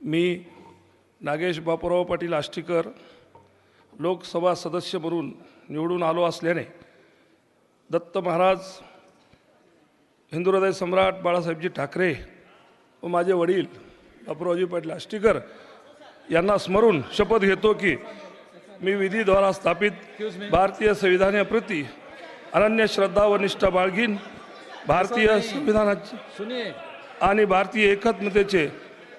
मी नागेश बापूराव पाटील आष्टीकर लोकसभा सदस्य म्हणून निवडून आलो असल्याने दत्त महाराज हिंदू हृदय सम्राट बाळासाहेबजी ठाकरे व माझे वडील बापूरावजी पाटील आष्टीकर यांना स्मरून शपथ घेतो की मी विधीद्वारा स्थापित भारतीय संविधानाप्रती अनन्य श्रद्धा व निष्ठा बाळगीन. भारतीय संविधानाचे आणि भारतीय एकात्मतेचे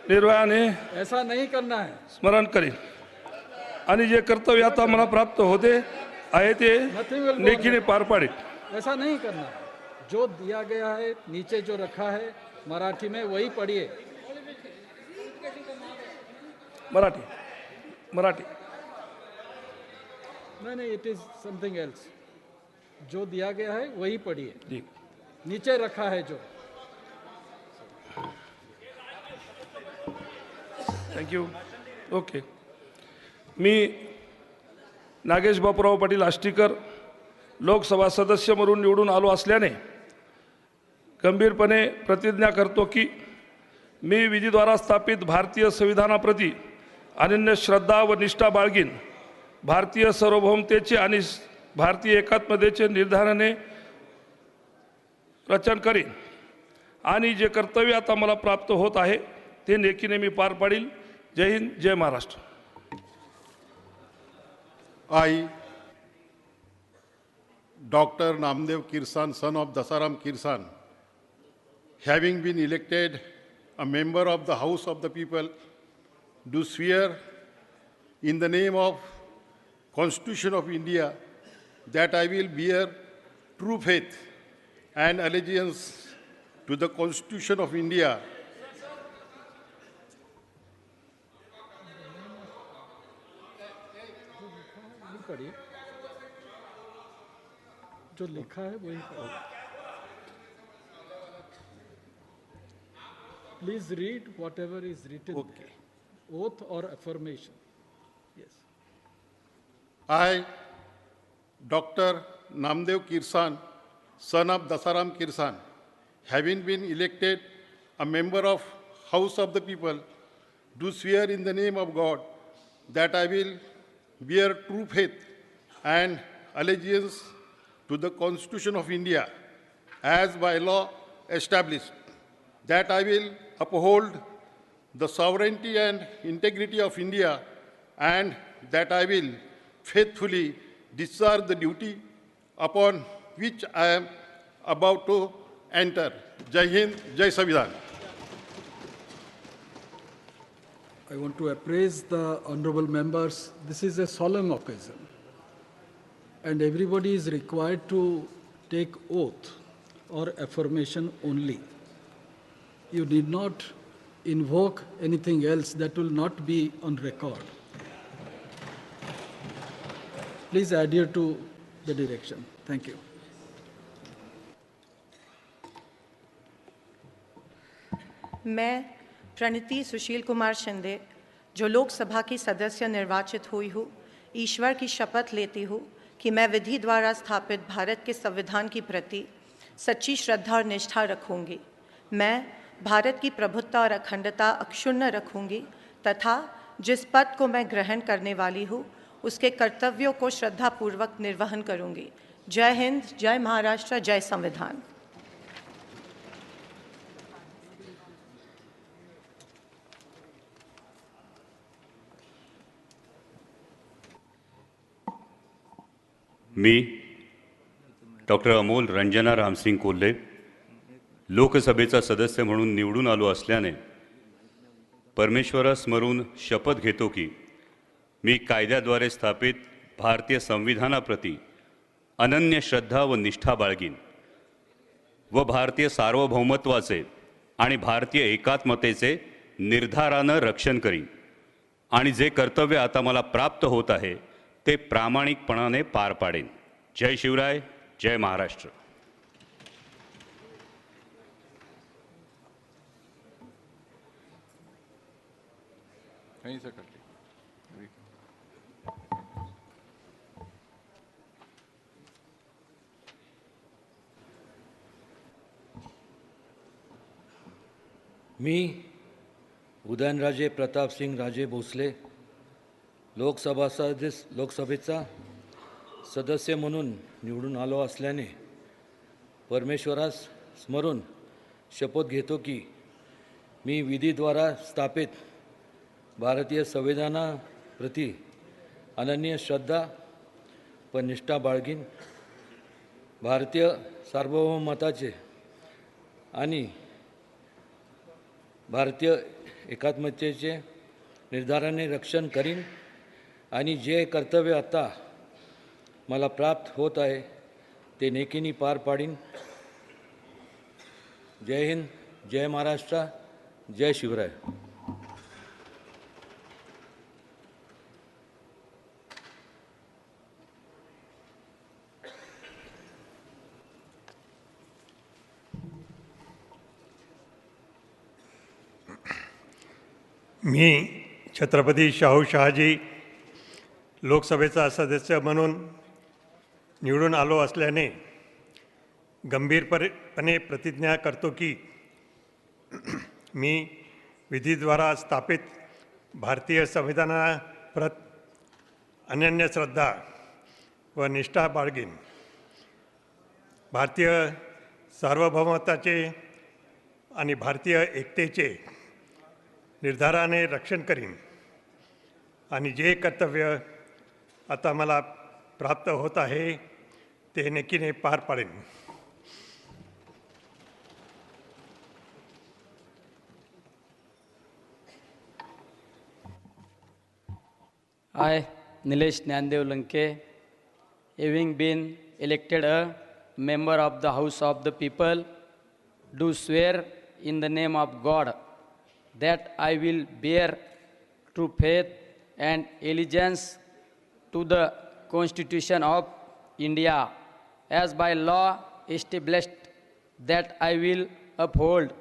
निर्भयाने ऐसा नहीं करना है। स्मरण करेन आणि जे कर्तव्य आता मला प्राप्त होते आहे ते लेखीने पार पाडेल ऐसा नहीं करना। जो दिया गया है नीचे जो रखा है मराठी में वही पढ़िए। मराठी मराठी. नहीं नहीं इट इज समथिंग एल्स जो दिया गया है वही पढ़िए। नीचे रखा है जो। थँक्यू ओके मी नागेश बापूराव पाटील आष्टीकर लोकसभा सदस्य म्हणून निवडून आलो असल्याने गंभीरपणे प्रतिज्ञा करतो की मी विधीद्वारा स्थापित भारतीय संविधानाप्रती अनन्य श्रद्धा व निष्ठा बाळगीन. भारतीय सार्वभौमतेचे आणि भारतीय एकात्मतेचे निर्धाराने रचन करीन. आणि जे कर्तव्य आता मला प्राप्त होत आहे ते नेकीने मी पार पाडील. जय हिंद जय Maharashtra I, Dr. Namdev Kirsan, son of Dasaram Kirsan, having been elected a member of the House of the People, do swear in the name of Constitution of India that I will bear true faith and allegiance to the Constitution of India जो लिखा है वही please read whatever is written okay oath और affirmation yes I doctor Namdev Kirsan son of Dasaram Kirsan having been elected a member of house of the people do swear in the name of God that I will bear true faith and allegiance to the Constitution of India as by law established, that I will uphold the sovereignty and integrity of India, and that I will faithfully discharge the duty upon which I am about to enter. Jai Hind, Jai Samvidhan. I want to appraise the honorable members. This is a solemn occasion. And everybody is required to take oath or affirmation only. You need not invoke anything else that will not be on record. Please adhere to the direction. Thank you. मैं प्रणति सुशील कुमार शिंदे जो लोकसभा की सदस्य निर्वाचित हुई हूँ ईश्वर की शपथ लेती हूँ कि मैं विधि द्वारा स्थापित भारत के संविधान की प्रति सच्ची श्रद्धा और निष्ठा रखूँगी। मैं भारत की प्रभुत्ता और अखंडता अक्षुण्ण रखूँगी तथा जिस पद को मैं ग्रहण करने वाली हूँ, उसके कर्तव्यों को श्रद्धापूर्वक निर्वहन करूँगी। जय हिंद, जय महाराष्ट्र, जय संविधान। मी डॉक्टर अमोल रंजना रामसिंग कोल्हे लोकसभेचा सदस्य म्हणून निवडून आलो असल्याने परमेश्वरास स्मरून शपथ घेतो की मी कायद्याद्वारे स्थापित भारतीय संविधानाप्रती अनन्य श्रद्धा व निष्ठा बाळगीन व भारतीय सार्वभौमत्वाचे आणि भारतीय एकात्मतेचे निर्धारानं रक्षण करीन. आणि जे कर्तव्य आता मला प्राप्त होत आहे ते प्रामाणिकपणाने पार पाडेन. जय शिवराय जय महाराष्ट्र. मी उदयनराजे प्रतापसिंग राजे भोसले लोकसभा सदस्य लोकसभेचा सदस्य म्हणून निवडून आलो असल्याने परमेश्वरास स्मरून शपथ घेतो की मी विधीद्वारा स्थापित भारतीय संविधानाप्रती अनन्य श्रद्धा व निष्ठा बाळगीन भारतीय सार्वभौमताचे आणि भारतीय एकात्मतेचे निर्धाराने रक्षण करीन. आणि जे कर्तव्य आता मला प्राप्त होत आहे ते नेकीनी पार पाडीन. जय हिंद जय महाराष्ट्र जय शिवराय. मी छत्रपती शाहू शहाजी लोकसभेचा सदस्य म्हणून निवडून आलो असल्याने गंभीरपणे प्रतिज्ञा करतो की मी विधीद्वारा स्थापित भारतीय संविधानाप्रत अनन्य श्रद्धा व निष्ठा बाळगीन. भारतीय सार्वभौमत्वाचे आणि भारतीय एकतेचे निर्धाराने रक्षण करीन आणि जे कर्तव्य आता मला प्राप्त है तो ते नक्कीने पार पड़े I Nilesh Dnyandeo Lanke having been elected a member of the house of the people do swear in the name of God that I will bear true faith and allegiance to the Constitution of India as by law established that I will uphold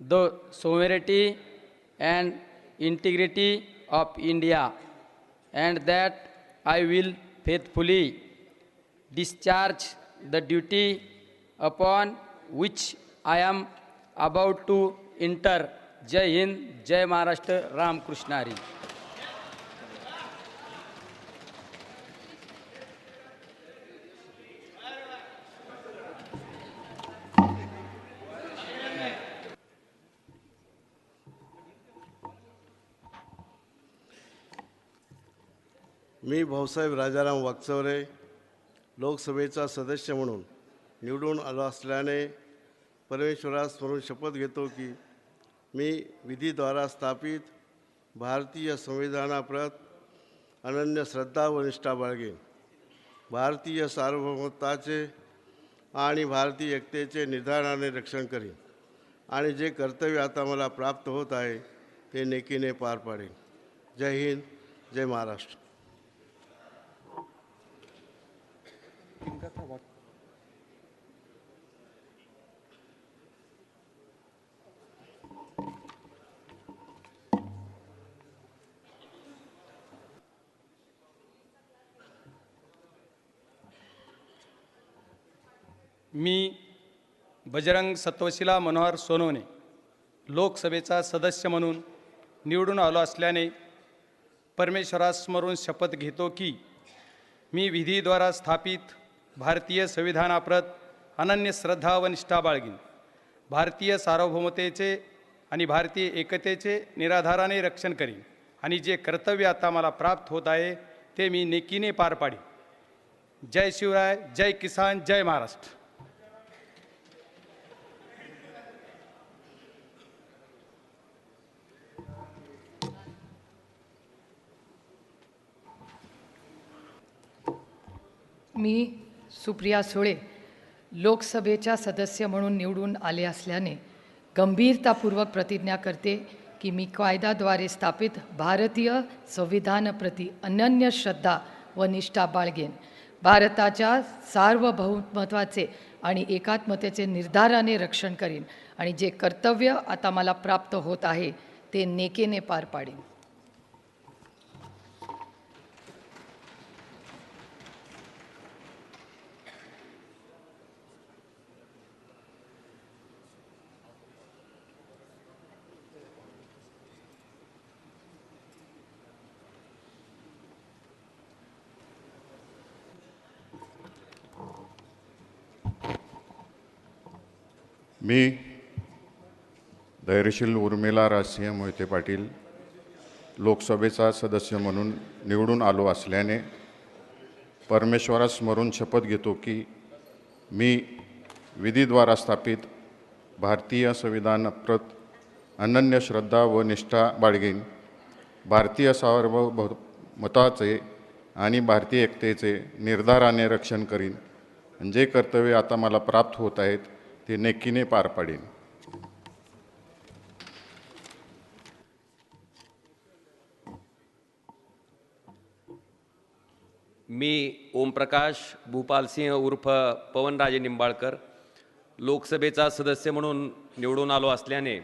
the sovereignty and integrity of India and that I will faithfully discharge the duty upon which I am about to enter. Jai Hind, Jai Maharashtra, Ram Krishnari. मी भाऊसाहेब राजाराम वागचौरे लोकसभेचा सदस्य म्हणून निवडून आलो असल्याने परमेश्वरास स्मरून शपथ घेतो की मी विधीद्वारा स्थापित भारतीय संविधानाप्रत अनन्य श्रद्धा व निष्ठा बाळगेन. भारतीय सार्वभौमताचे आणि भारतीय एकतेचे निर्धाराने रक्षण करीन आणि जे कर्तव्य आता मला प्राप्त होत आहे ते नेकीने पार पाडेन. जय हिंद जय महाराष्ट्र. मी बजरंग सत्वशिला मनोहर सोनवणे लोकसभेचा सदस्य म्हणून निवडून आलो असल्याने परमेश्वरास्मरून शपथ घेतो की मी विधीद्वारा स्थापित भारतीय संविधानाप्रत अनन्य श्रद्धा व निष्ठा बाळगीन. भारतीय सार्वभौमतेचे आणि भारतीय एकतेचे निराधाराने रक्षण करीन आणि जे कर्तव्य आता मला प्राप्त होत आहे ते मी नेकीने पार पाडीन. जय शिवराय जय किसान जय महाराष्ट्र. मी सुप्रिया सुळे लोकसभेच्या सदस्य म्हणून निवडून आले असल्याने गंभीरतापूर्वक प्रतिज्ञा करते की मी कायद्याद्वारे स्थापित भारतीय संविधानप्रती अनन्य श्रद्धा व निष्ठा बाळगेन. भारताच्या सार्वभौमत्वाचे आणि एकात्मतेचे निर्धाराने रक्षण करीन आणि जे कर्तव्य आता मला प्राप्त होत आहे ते नेकेने पार पाडेन. मी धैर्यशील उर्मिला राजसिंह मोहिते पाटील लोकसभेचा सदस्य म्हणून निवडून आलो असल्याने परमेश्वरास स्मरून शपथ घेतो की मी विधीद्वारा स्थापित भारतीय संविधानप्रत अनन्य श्रद्धा व निष्ठा बाळगेन भारतीय सार्वभौमताचे आणि भारतीय एकतेचे निर्धाराने रक्षण करीन. जे कर्तव्य आता मला प्राप्त होत आहेत ते नेकीने पार पाडेन. मी ओमप्रकाश भूपालसिंह उर्फ पवनराजे निंबाळकर लोकसभेचा सदस्य म्हणून निवडून आलो असल्याने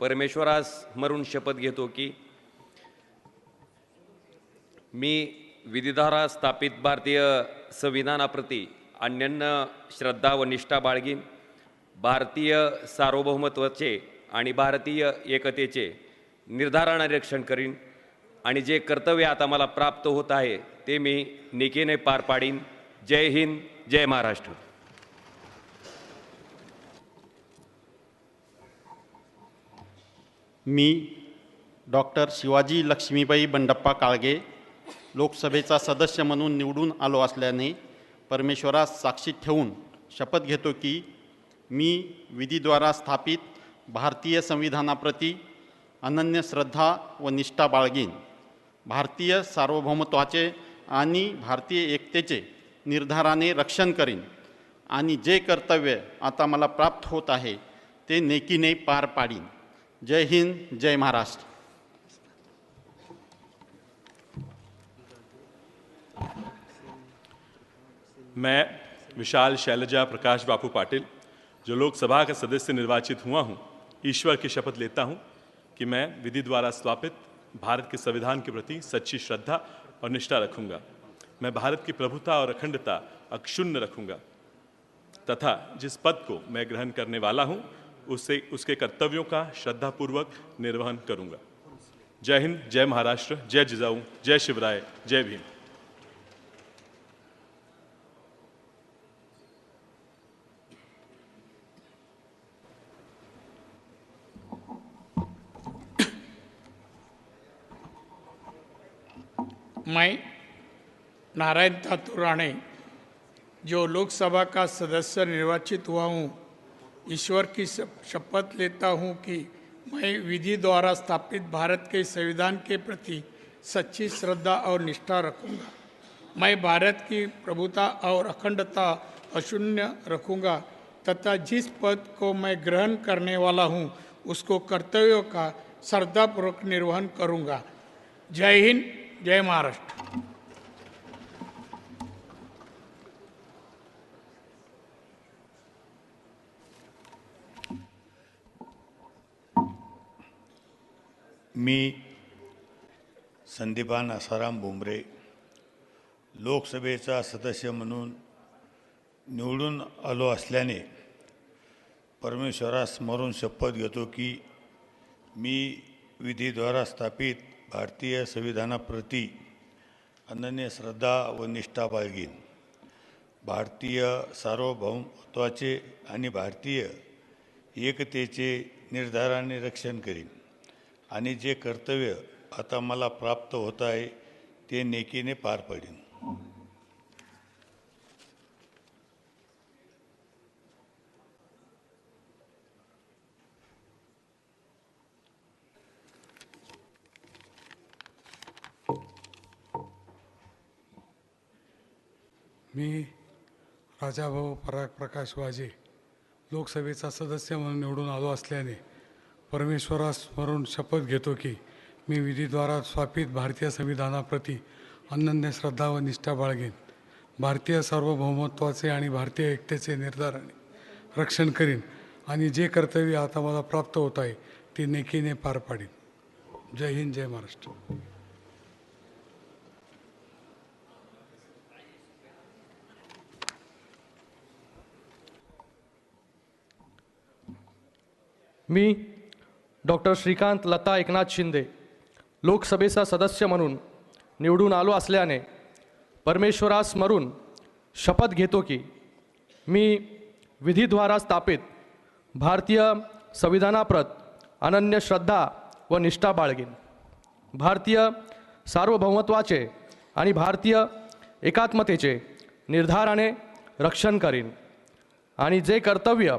परमेश्वरास मरून शपथ घेतो की मी विधिधारा स्थापित भारतीय संविधानाप्रती अन्यन्न श्रद्धा व निष्ठा बाळगीन. भारतीय सार्वभौमत्वाचे आणि भारतीय एकतेचे निर्धाराने रक्षण करीन. आणि जे कर्तव्य आता मला प्राप्त होत आहे ते मी निकेने पार पाडीन. जय हिंद जय महाराष्ट्र. मी डॉक्टर शिवाजी लक्ष्मीबाई बंडप्पा काळगे लोकसभेचा सदस्य म्हणून निवडून आलो असल्याने परमेश्वरास साक्षी ठेवून शपथ घेतो की मी विधीद्वारा स्थापित भारतीय संविधानाप्रती अनन्य श्रद्धा व निष्ठा बाळगीन. भारतीय सार्वभौमत्वाचे आणि भारतीय एकतेचे निर्धाराने रक्षण करीन आणि जे कर्तव्य आता मला प्राप्त होत आहे ते नेकीने पार पाडीन. जय हिंद जय महाराष्ट्र. मैं विशाल शैलजा प्रकाश बापू पाटिल जो लोकसभा का सदस्य निर्वाचित हुआ हूँ, ईश्वर की शपथ लेता हूँ कि मैं विधि द्वारा स्थापित भारत के संविधान के प्रति सच्ची श्रद्धा और निष्ठा रखूँगा। मैं भारत की प्रभुता और अखंडता अक्षुण्ण रखूँगा तथा जिस पद को मैं ग्रहण करने वाला हूँ उससे उसके कर्तव्यों का श्रद्धापूर्वक निर्वहन करूँगा। जय हिंद, जय महाराष्ट्र, जय जिजाऊ, जय शिवराय, जय भीम। मैं नारायण ठाकुर राणे, जो लोकसभा का सदस्य निर्वाचित हुआ हूँ, ईश्वर की शपथ लेता हूँ कि मैं विधि द्वारा स्थापित भारत के संविधान के प्रति सच्ची श्रद्धा और निष्ठा रखूँगा। मैं भारत की प्रभुता और अखंडता अशून्य रखूँगा तथा जिस पद को मैं ग्रहण करने वाला हूँ, उसको कर्तव्यों का श्रद्धापूर्वक निर्वहन करूँगा। जय हिंद। जय महाराष्ट्र. मी संदीपान आसाराम बोंबरे लोकसभेचा सदस्य म्हणून निवडून आलो असल्याने परमेश्वरास स्मरून शपथ घेतो की मी विधीद्वारा स्थापित भारतीय संविधानाप्रती अनन्य श्रद्धा व निष्ठा बाळगीन. भारतीय सार्वभौमत्वाचे आणि भारतीय एकतेचे निर्धाराने रक्षण करीन. आणि जे कर्तव्य आता मला प्राप्त होत आहे ते नेकीने पार पाडीन. मी राजाभाऊ पराग प्रकाश वाजे लोकसभेचा सदस्य म्हणून निवडून आलो असल्याने परमेश्वरास स्मरून शपथ घेतो की मी विधीद्वारा स्थापित भारतीय संविधानाप्रती अनन्य श्रद्धा व निष्ठा बाळगेन. भारतीय सार्वभौमत्वाचे आणि भारतीय एकतेचे निर्धारण रक्षण करीन आणि जे कर्तव्य आता मला प्राप्त होत आहे ते नेकीने पार पाडीन. जय हिंद जय महाराष्ट्र. मी डॉक्टर श्रीकांत लता एकनाथ शिंदे लोकसभेचा सदस्य म्हणून निवडून आलो असल्याने परमेश्वरास स्मरून शपथ घेतो की मी विधीद्वारा स्थापित भारतीय संविधानाप्रत अनन्य श्रद्धा व निष्ठा बाळगेन. भारतीय सार्वभौमत्वाचे आणि भारतीय एकात्मतेचे निर्धाराने रक्षण करीन. आणि जे कर्तव्य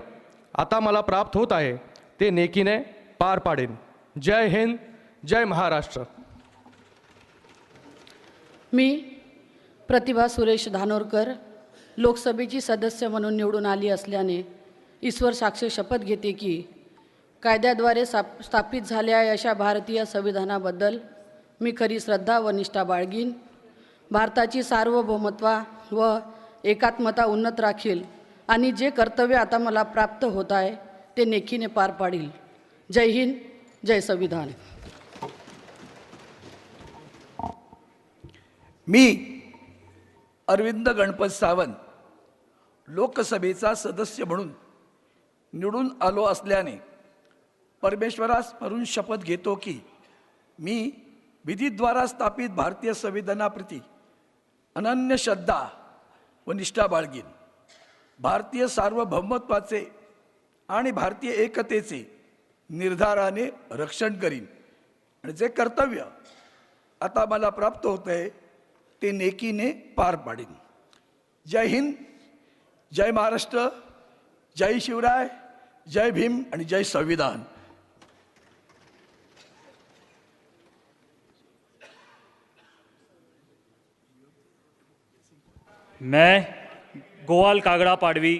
आता मला प्राप्त होत आहे ते नेकीने पार पाडेन. जय हिंद जय महाराष्ट्र. मी प्रतिभा सुरेश धानोरकर लोकसभेची सदस्य म्हणून निवडून आली असल्याने ईश्वर साक्षी शपथ घेते की कायद्याद्वारे साप स्थापित झाल्या अशा भारतीय संविधानाबद्दल मी खरी श्रद्धा व निष्ठा बाळगीन. भारताची सार्वभौमत्वा व एकात्मता उन्नत राखील आणि जे कर्तव्य आता मला प्राप्त होत आहे ते नेखीने पार पाडील. जय हिंद जय संविधान. मी अरविंद गणपत सावंत लोकसभेचा सदस्य म्हणून निवडून आलो असल्याने परमेश्वरास स्मरून शपथ घेतो की मी विधीद्वारा स्थापित भारतीय संविधानाप्रती अनन्य श्रद्धा व निष्ठा बाळगीन. भारतीय सार्वभौमत्वाचे आणि भारतीय एकतेचे निर्धाराने रक्षण करीन. आणि जे कर्तव्य आता मला प्राप्त होत आहे ते नेकीने पार पाडीन. जय हिंद जय महाराष्ट्र जय शिवराय जय भीम आणि जय संविधान. मैं गोवाल कागड़ा पाडवी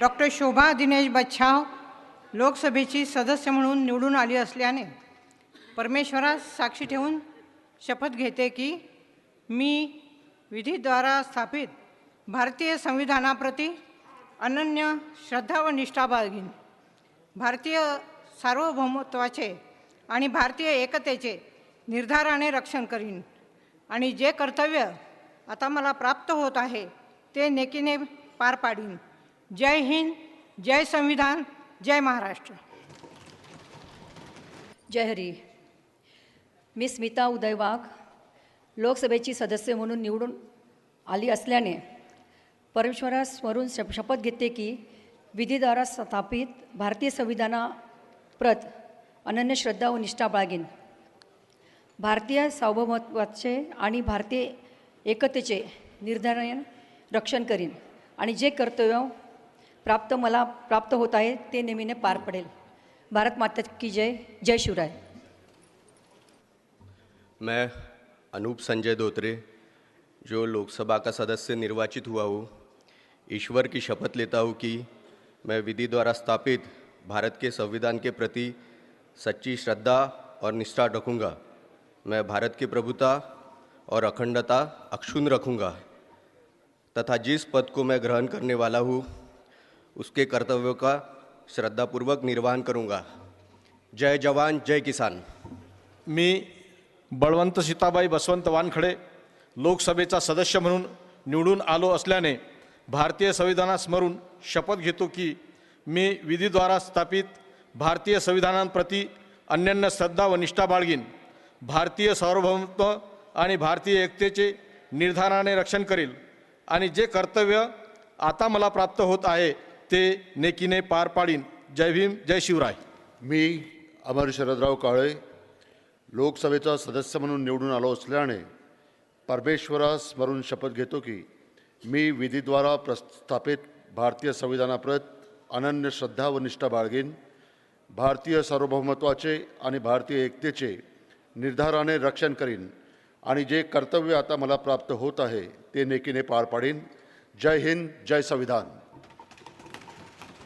डॉक्टर शोभा दिनेश बच्छाव लोकसभेची सदस्य म्हणून निवडून आली असल्याने परमेश्वरास साक्षी ठेवून शपथ घेते की मी विधीद्वारा स्थापित भारतीय संविधानाप्रती अनन्य श्रद्धा व निष्ठा बाळगीन. भारतीय सार्वभौमत्वाचे आणि भारतीय एकतेचे निर्धाराने रक्षण करीन. आणि जे कर्तव्य आता मला प्राप्त होत आहे ते नेकीने पार पाडीन. जय हिंद जय संविधान जय महाराष्ट्र। जय हरी। मी स्मिता उदय वाघ लोकसभेची सदस्य म्हणून निवडून आली असल्याने परमेश्वरा स्मरून शप शपथ घेते की विधीद्वारा स्थापित भारतीय संविधानाप्रत अनन्य श्रद्धा व निष्ठा बाळगीन. भारतीय सार्वभौमत्वाचे आणि भारतीय एकतेचे निर्धारण रक्षण करीन आणि जे कर्तव्य प्राप्त मला प्राप्त होत आहे, ते नेहमीने पार पडेल. भारत माता की जय जय शिवराय. मैं अनूप संजय धोत्रे, जो लोकसभा का सदस्य निर्वाचित हुआ हूँ, ईश्वर की शपथ लेता हूँ कि मैं विधि द्वारा स्थापित भारत के संविधान के प्रति सच्ची श्रद्धा और निष्ठा रखूँगा। मैं भारत की प्रभुता और अखंडता अक्षुण रखूँगा, तथा जिस पद को मैं ग्रहण करने वाला हूँ उसके कर्तव्यों का श्रद्धापूर्वक निर्वहन करूंगा। जय जवान जय किसान। मी बळवंत सीताबाई बसवंत वानखडे लोकसभेचा सदस्य म्हणून निवडून आलो असल्याने भारतीय संविधानास्मरून शपथ घेतो की मी विधीद्वारा स्थापित भारतीय संविधानांप्रती अन्यन्य श्रद्धा व निष्ठा बाळगीन. भारतीय सार्वभौमत्व आणि भारतीय एकतेचे निर्धाराने रक्षण करील आणि जे कर्तव्य आता मला प्राप्त होत आहे ते नेकीने पार पाडीन. जय भीम जय शिवराय. मी अमर शरदराव काळे लोकसभेचा सदस्य म्हणून निवडून आलो असल्याने परमेश्वरास स्मरून शपथ घेतो की मी विधीद्वारा प्रस्थापित भारतीय संविधानाप्रत अनन्य श्रद्धा व निष्ठा बाळगीन. भारतीय सार्वभौमत्वाचे आणि भारतीय एकतेचे निर्धाराने रक्षण करीन आणि जे कर्तव्य आता मला प्राप्त होत आहे ते नेकीने पार पाडीन. जय हिंद जय संविधान.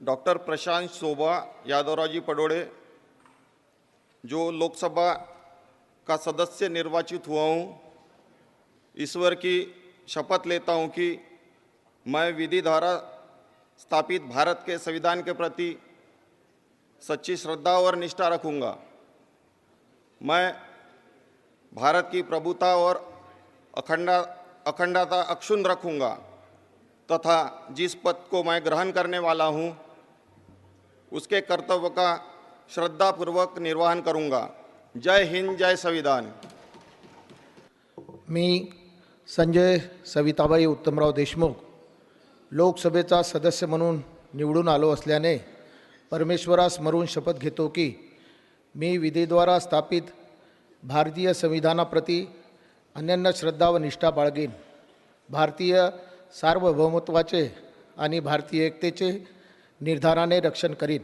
डॉक्टर प्रशांत शोभा यादवरावजी पडोड़े जो लोकसभा का सदस्य निर्वाचित हुआ हूँ, ईश्वर की शपथ लेता हूँ कि मैं विधि द्वारा स्थापित भारत के संविधान के प्रति सच्ची श्रद्धा और निष्ठा रखूँगा। मैं भारत की प्रभुता और अखंडा, अखंडता अक्षुण रखूँगा तथा जिस पद को मैं ग्रहण करने वाला हूँ उसके कर्तव्य का श्रद्धापूर्वक निर्वहन करूंगा। जय हिंद जय संविधान। मी संजय सविताबाई उत्तमराव देशमुख लोकसभेचा सदस्य म्हणून निवडून आलो असल्याने परमेश्वरास स्मरून शपथ घेतो की मी विधीद्वारा स्थापित भारतीय संविधानाप्रती अनन्य श्रद्धा व निष्ठा बाळगेन. भारतीय सार्वभौमत्वाचे आणि भारतीय एकतेचे निर्धाराने रक्षण करीन.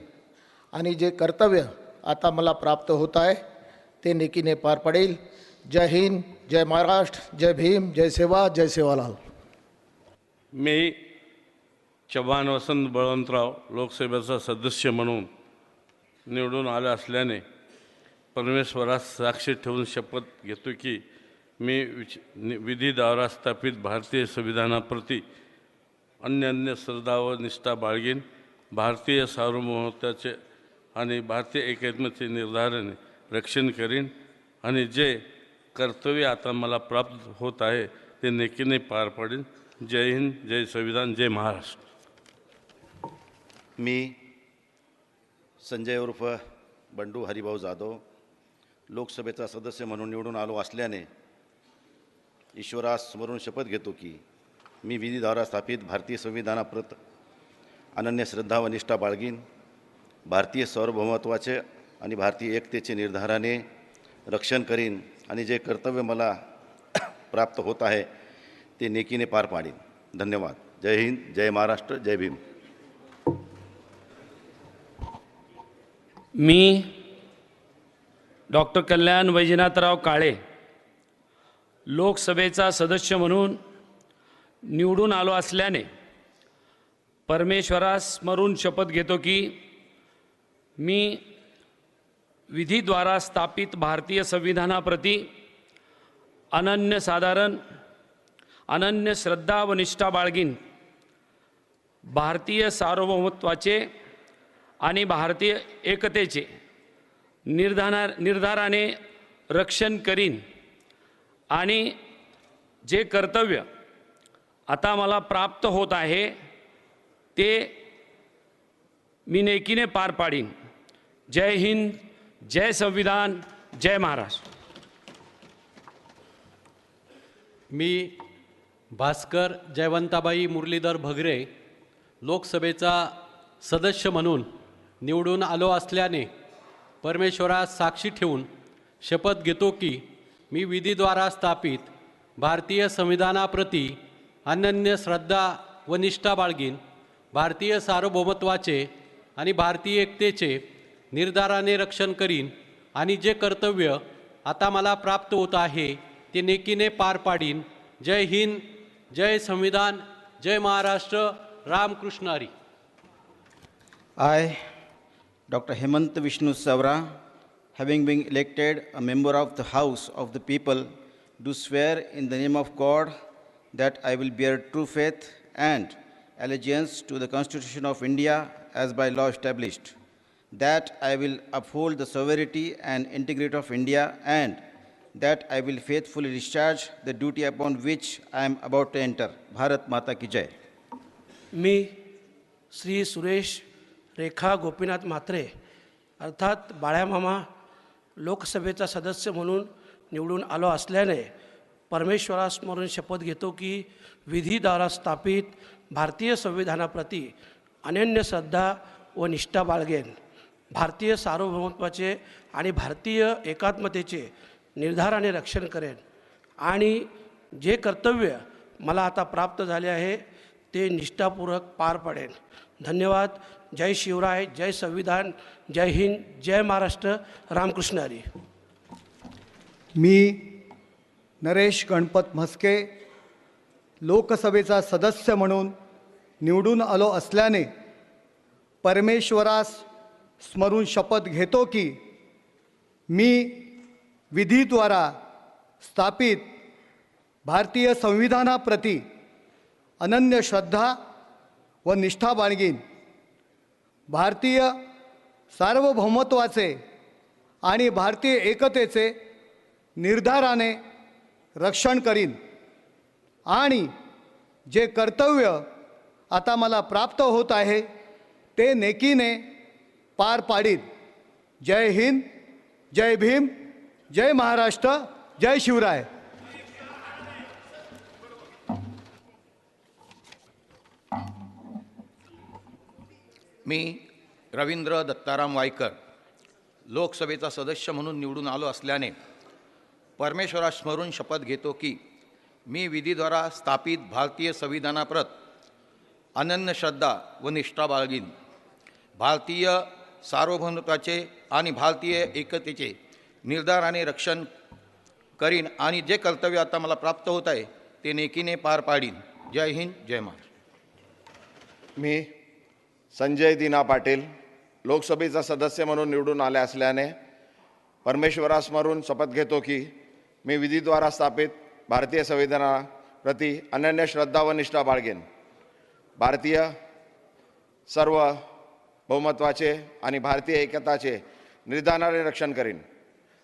आणि जे कर्तव्य आता मला प्राप्त होत आहे ते नेकीने पार पडेल. जय हिंद जय महाराष्ट्र जय भीम जय सेवा जय सेवालाल. मी चव्हाण वसंत बळवंतराव लोकसभेचा सदस्य म्हणून निवडून आलं असल्याने परमेश्वरास साक्षी ठेवून शपथ घेतो की मी विच नि- विधीद्वारा स्थापित भारतीय संविधानाप्रती अन्य श्रद्धा व निष्ठा बाळगीन. भारतीय सार्वभौमत्वाचे आणि भारतीय एकात्मचे निर्धारण रक्षण करीन आणि जे कर्तव्य आता मला प्राप्त होत आहे ते नेकीने पार पाडेन. जय हिंद जय संविधान जय महाराष्ट्र. मी संजय उर्फ बंडू हरिभाऊ जाधव लोकसभेचा सदस्य म्हणून निवडून आलो असल्याने ईश्वरास स्मरून शपथ घेतो की मी विधीद्वारा स्थापित भारतीय संविधानाप्रत अनन्य श्रद्धा व निष्ठा बाळगीन. भारतीय सार्वभौमत्वाचे आणि भारतीय एकतेचे निर्धाराने रक्षण करीन आणि जे कर्तव्य मला प्राप्त होत आहे ते नेकीने पार पाडीन. धन्यवाद. जय हिंद जय महाराष्ट्र जय भीम. मी डॉक्टर कल्याण वैजनाथराव काळे लोकसभेचा सदस्य म्हणून निवडून आलो असल्याने परमेश्वरास स्मरून शपथ घेतो की मी विधीद्वारा स्थापित भारतीय संविधानाप्रती अनन्य साधारण अनन्य श्रद्धा व निष्ठा बाळगीन. भारतीय सार्वभौमत्वाचे आणि भारतीय एकतेचे निर्धारा निर्धाराने रक्षण करीन. आणि जे कर्तव्य आता मला प्राप्त होत आहे ते मी नेकीने पार पाडीन. जय हिंद जय संविधान जय महाराष्ट्र. मी भास्कर जयवंताबाई मुरलीधर भगरे लोकसभेचा सदस्य म्हणून निवडून आलो असल्याने परमेश्वरास साक्षी ठेवून शपथ घेतो की मी विधीद्वारा स्थापित भारतीय संविधानाप्रती अनन्य श्रद्धा व निष्ठा बाळगीन. भारतीय सार्वभौमत्वाचे आणि भारतीय एकतेचे निर्धाराने रक्षण करीन आणि जे कर्तव्य आता मला प्राप्त होत आहे ते नेकीने पार पाडीन. जय हिंद जय संविधान जय Maharashtra. रामकृष्णारी. I doctor Hemant Vishnu Savara having being elected a member of the house of the people do swear in the name of God that I will bear true faith and allegiance to the Constitution of India as by law established, that I will uphold the sovereignty and integrity of India, and that I will faithfully discharge the duty upon which I am about to enter. Bharat Mata Ki Jai. मी श्री सुरेश रेखा गोपीनाथ म्हात्रे अर्थात बाळ्यामामा लोकसभेचा सदस्य म्हणून निवडून आलो असल्याने परमेश्वरास्मरून शपथ घेतो की विधीद्वारा स्थापित भारतीय संविधानाप्रती अनन्य श्रद्धा व निष्ठा बाळगेन. भारतीय सार्वभौमत्वाचे आणि भारतीय एकात्मतेचे निर्धाराने रक्षण करेन. आणि जे कर्तव्य मला आता प्राप्त झाले आहे ते निष्ठापूर्वक पार पडेन. धन्यवाद. जय शिवराय जय संविधान जय हिंद जय महाराष्ट्र. रामकृष्ण हरी. मी नरेश गणपत म्हस्के लोकसभेचा सदस्य म्हणून निवडून आलो असल्याने परमेश्वरास स्मरून शपथ घेतो की मी विधीद्वारा स्थापित भारतीय संविधानाप्रती अनन्य श्रद्धा व निष्ठा बाळगीन. भारतीय सार्वभौमत्वाचे आणि भारतीय एकतेचे निर्धाराने रक्षण करीन. आणि जे कर्तव्य आता मला प्राप्त होत आहे ते नेकीने पार पाडीन. जय हिंद जय भीम जय महाराष्ट्र जय शिवराय. मी रवींद्र दत्ताराम वायकर लोकसभेचा सदस्य म्हणून निवडून आलो असल्याने परमेश्वरा स्मरून शपथ घेतो की मी विधीद्वारा स्थापित भारतीय संविधानाप्रत अनन्य श्रद्धा व निष्ठा बाळगीन. भारतीय सार्वभौमत्वाचे आणि भारतीय एकतेचे निर्धाराने रक्षण करीन आणि जे कर्तव्य आता मला प्राप्त होत आहे ते नेकीने पार पाडीन. जय हिंद जय महाराष्ट्र मी संजय दिना पाटील लोकसभेचा सदस्य म्हणून निवडून आले असल्याने परमेश्वरास्मरून शपथ घेतो की मी विधीद्वारा स्थापित भारतीय संविधानाप्रती अनन्य श्रद्धा व निष्ठा बाळगेन. भारतीय सर्व बहुमत्वाचे आणि भारतीय एकताचे निर्धानाने रक्षण करीन.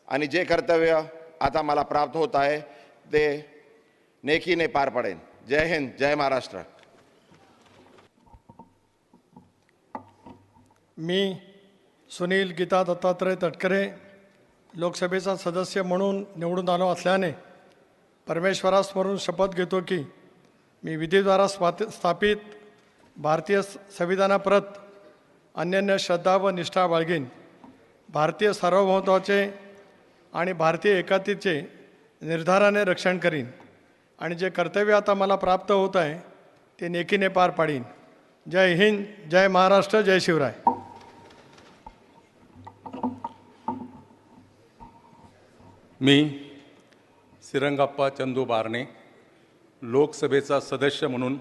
आणि जे कर्तव्य आता मला प्राप्त होत आहे ते नेकीने पार पडेन. जय हिंद जय महाराष्ट्र. मी सुनील गीता दत्तात्रय तटकरे लोकसभेचा सदस्य म्हणून निवडून आलो असल्याने परमेश्वरास्मरून शपथ घेतो की मी विधीद्वारा स्वात स्थापित भारतीय स- संविधानाप्रत अन्यन्य श्रद्धा व निष्ठा बाळगीन. भारतीय सार्वभौमत्वाचे आणि भारतीय एकातीचे निर्धाराने रक्षण करीन आणि जे कर्तव्य आता मला प्राप्त होत आहे ते नेकीने पार पाडीन. जय हिंद जय महाराष्ट्र जय शिवराय. मी सिरंगाप्पा चंदू बारणे लोकसभेचा सदस्य म्हणून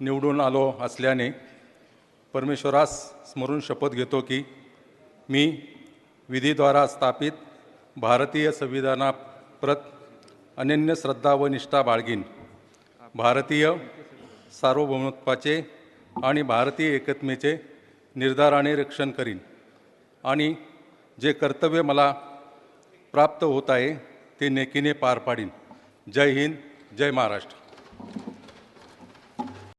निवडून आलो असल्याने परमेश्वरास स्मरून शपथ घेतो की मी विधीद्वारा स्थापित भारतीय संविधानाप्रत अनन्य श्रद्धा व निष्ठा बाळगीन. भारतीय सार्वभौमत्वाचे आणि भारतीय एकत्मेचे निर्धाराने रक्षण करीन आणि जे कर्तव्य मला प्राप्त होत आहे ते नेकीने पार पाडीन. जय हिंद जय महाराष्ट्र.